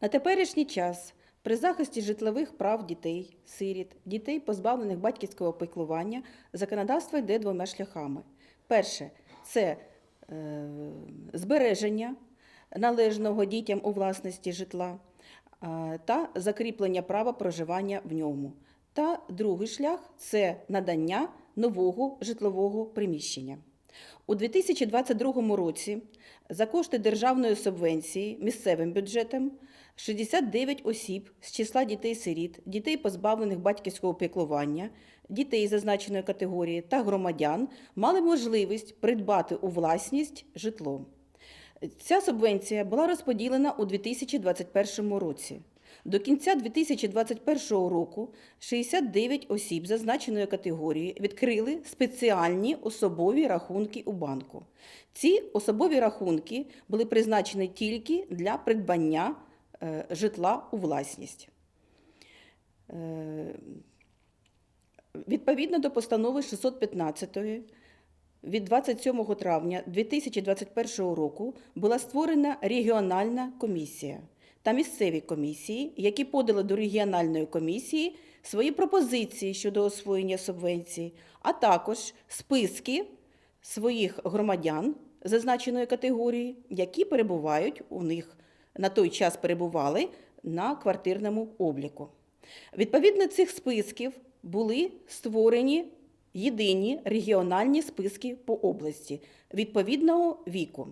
На теперішній час при захисті житлових прав дітей, сиріт, дітей, позбавлених батьківського піклування, законодавство йде двома шляхами. Перше це е, збереження належного дітям у власності житла е, та закріплення права проживання в ньому. Та другий шлях це надання нового житлового приміщення. У 2022 році за кошти державної субвенції місцевим бюджетом 69 осіб з числа дітей-сиріт, дітей, позбавлених батьківського піклування, дітей зазначеної категорії та громадян мали можливість придбати у власність житло. Ця субвенція була розподілена у 2021 році. До кінця 2021 року 69 осіб зазначеної категорії відкрили спеціальні особові рахунки у банку. Ці особові рахунки були призначені тільки для придбання е, житла у власність. Е, Відповідно до постанови 615 від 27 травня 2021 року була створена регіональна комісія та місцеві комісії, які подали до регіональної комісії свої пропозиції щодо освоєння субвенцій, а також списки своїх громадян зазначеної категорії, які перебувають у них на той час перебували на квартирному обліку. Відповідно цих списків були створені єдині регіональні списки по області відповідного віку.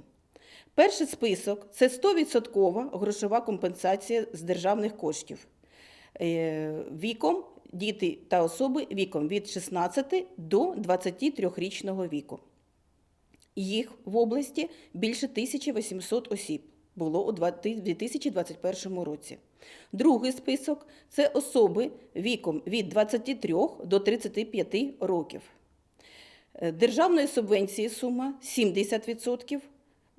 Перший список це 100% грошова компенсація з державних коштів. Е, Віком діти та особи віком від 16 до 23-річного віку. Їх в області більше 1800 осіб було у 2021 році. Другий список це особи віком від 23 до 35 років. Е, Державної субвенції сума 70%.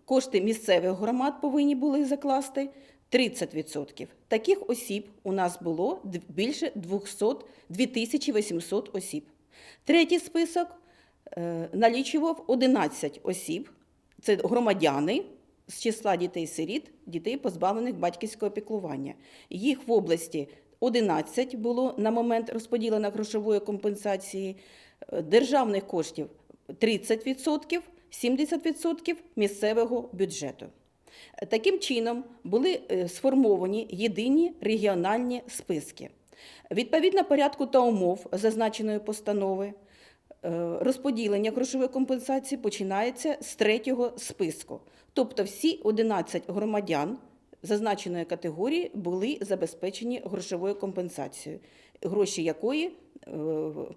Кошти місцевих громад повинні були закласти 30%. Таких осіб у нас було більше 200, 2800 осіб. Третій список е, налічував 11 осіб. Це громадяни з числа дітей-сиріт, дітей, позбавлених батьківського піклування. Їх в області 11 було на момент розподілення грошової компенсації, е, державних коштів 30%, 70% місцевого бюджету. Таким чином були е, сформовані єдині регіональні списки. Відповідно порядку та умов зазначеної постанови, е, розподілення грошової компенсації починається з третього списку. Тобто всі 11 громадян зазначеної категорії були забезпечені грошовою компенсацією, гроші якої е,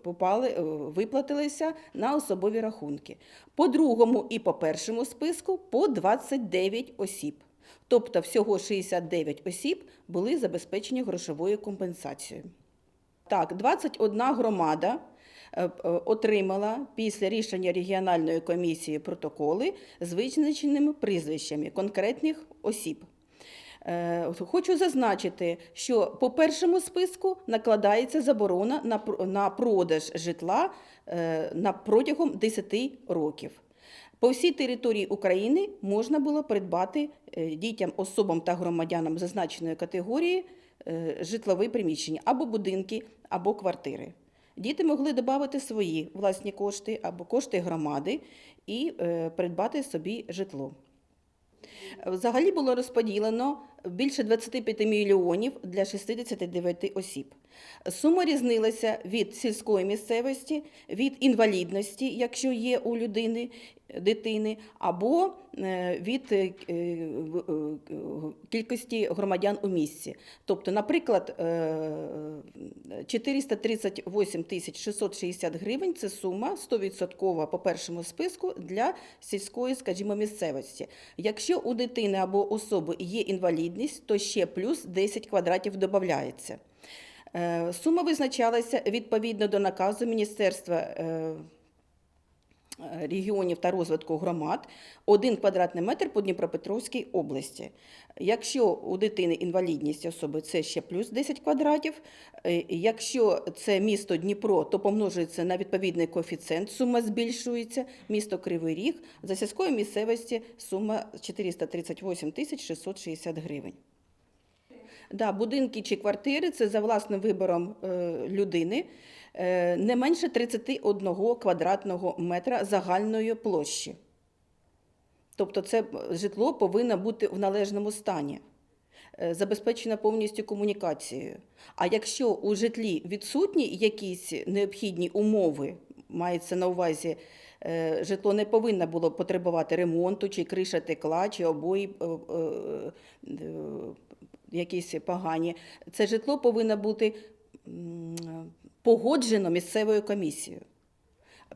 попали, е, виплатилися на особові рахунки. По другому і по першому списку по 29 осіб. Тобто всього 69 осіб були забезпечені грошовою компенсацією. Так, 21 громада е, отримала після рішення регіональної комісії протоколи з визначеними прізвищами конкретних осіб. Е, Хочу зазначити, що по першому списку накладається заборона на продаж житла е, протягом 10 років. По всій території України можна було придбати е, дітям, особам та громадянам зазначеної категорії житлові приміщення або будинки, або квартири. Діти могли додати свої власні кошти або кошти громади і придбати собі житло. Взагалі було розподілено більше 25 мільйонів для 69 осіб. Сума різнилася від сільської місцевості, від інвалідності, якщо є у людини дитини, або е, від е, е, кількості громадян у місті. Тобто, наприклад, е, 438 тисяч 660 гривень це сума 100% по першому списку для сільської, скажімо, місцевості. Якщо у дитини або особи є інвалідність, то ще плюс 10 квадратів додається. Сума визначалася відповідно до наказу Міністерства регіонів та розвитку громад 1 квадратний метр по Дніпропетровській області. Якщо у дитини інвалідність особи, це ще плюс 10 квадратів. Е, Якщо це місто Дніпро, то помножується на відповідний коефіцієнт, сума збільшується. Місто Кривий Ріг, за сільської місцевості сума 438 тисяч 660 гривень. Да, будинки чи квартири це за власним вибором е, людини не менше 31 квадратного метра загальної площі. Тобто це е, житло повинно бути в належному стані, е, забезпечено повністю комунікацією. А якщо у житлі відсутні якісь необхідні умови, мається на увазі, е, житло не повинно було потребувати ремонту, чи криша текла, чи обої е, е, е, якісь погані, це житло повинно бути погоджено місцевою комісією.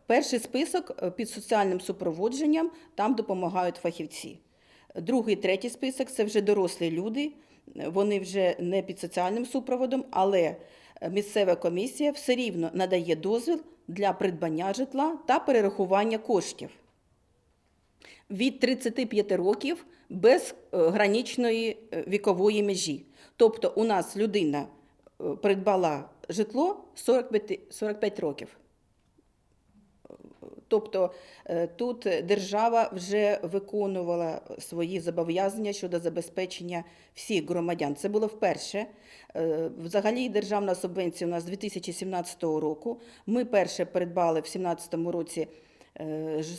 Перший список е, під соціальним супроводженням там допомагають фахівці. Другий, третій список це вже дорослі люди. Вони вже не під соціальним супроводом, але е, місцева комісія все рівно надає дозвіл для придбання житла та перерахування коштів від 35 років без е, граничної е, вікової межі. Тобто у нас людина придбала житло 45, 45 років. Тобто е, тут держава вже виконувала свої зобов'язання щодо забезпечення всіх громадян. Це було вперше. Е, Взагалі державна субвенція у нас з 2017 року. Ми перше придбали в 2017 році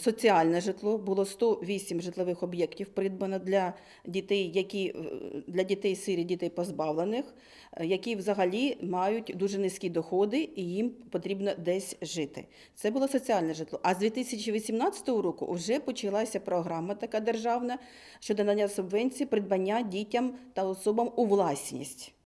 соціальне житло. Було 108 житлових об'єктів придбано для дітей, які е, для дітей сирі, дітей позбавлених, е, які взагалі мають дуже низькі доходи і їм потрібно десь жити. Це було соціальне житло. А з 2018 року вже почалася програма така державна щодо надання субвенції придбання дітям та особам у власність.